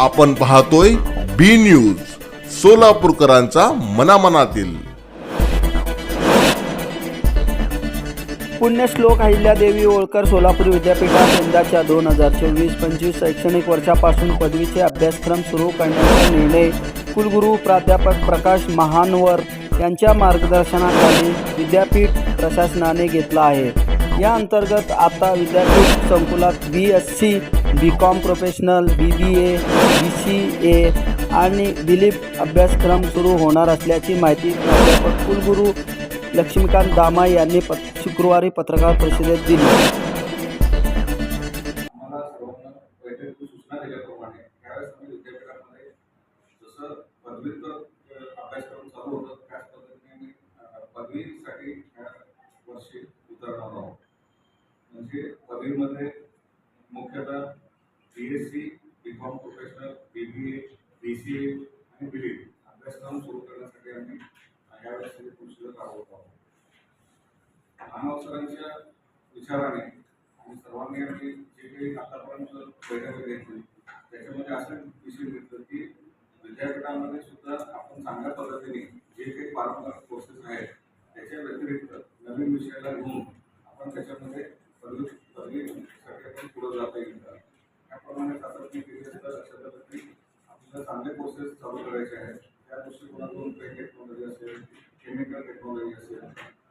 आपण पाहतोय B news सोलापूरकरांचा मनामनातील. पुण्यश्लोक अहिल्यादेवी होळकर सोलापूर विद्यापीठात यंदाच्या दोन हजार चोवीस पंचवीस शैक्षणिक वर्षापासून पदवीचे अभ्यासक्रम सुरू करण्याचा निर्णय कुलगुरू प्राध्यापक प्रकाश महानवर यांच्या मार्गदर्शनाखाली विद्यापीठ प्रशासनाने घेतला आहे. या अंतर्गत आता विद्यापीठ संकुलात B S C B com professional B B A B C A आणि दिलीप अभ्यासक्रम सुरू होणार असल्याची माहिती प्राध्यापक कुलगुरू लक्ष्मीकांत दामा यांनी पत शुक्रवारी पत्रकार परिषदेत दिली. पदवीसाठी ह्या वर्षी उतरणार आहोत. म्हणजे पदवीमध्ये मुख्यतः B S C B com professional B B A B C A आणि बी डी अभ्यासक्रम सुरू करण्यासाठी आम्ही यावेळेस कृषीला राबवत आहोत. मानव सरांच्या विचाराने आणि सर्वांनी आम्ही जे काही आतापर्यंत बैठक घेतली त्याच्यामध्ये असं विषय घेतलं की विद्यापीठामध्ये सुद्धा आपण चांगल्या पद्धतीने जे काही पारंपरिक कोर्सेस आहेत त्याच्या व्यतिरिक्त नवीन विषयाला घेऊन आपण त्याच्यामध्ये पदवी पदवीसाठी आपण पुढे जाता येईल. का त्याप्रमाणे सातत्य केली आपल्याला चांगले कोर्सेस चालू करायचे आहेत त्या दृष्टिकोनातून काही टेक्नॉलॉजी असेल केमिकल टेक्नॉलॉजी असेल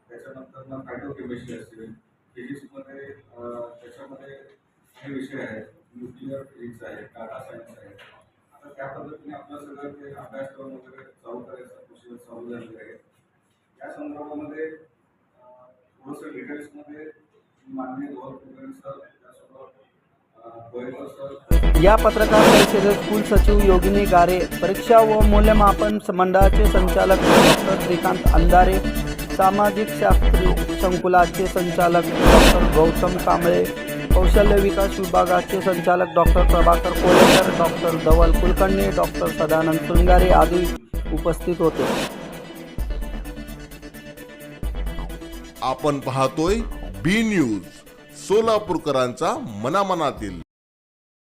त्याच्यानंतर ना फायटोकेमिस्ट्री असेल फिजिक्समध्ये त्याच्यामध्ये हे विषय आहेत न्यूक्लिअर फिजिक्स आहे डाटा सायन्स आहे आता त्या पद्धतीने आपलं सगळं ते अभ्यासक्रम वगैरे चालू करायचा प्रोसिजर चालू झालेले आहे या संदर्भामध्ये थोडंसं डिटेल्समध्ये माननीय गौरव कुलकर्णी सर त्यासोबत अं, गोयकर सर या पत्रकार परिषदेत कुल सचिव योगिनी गारे परीक्षा व मूल्यमापन मंडळाचे संचालक डॉक्टर श्रीकांत अंधारे सामाजिक शास्त्री संकुलाचे संचालक डॉक्टर गौतम कांबळे कौशल्य विकास विभागाचे संचालक doctor Prabhakar Kolekar doctor Dhawal Kulkarni doctor Sadanand Sungare आदी उपस्थित होते. आपण पाहतोय बी न्यूज सोलापूरकरांचा मनामनातील.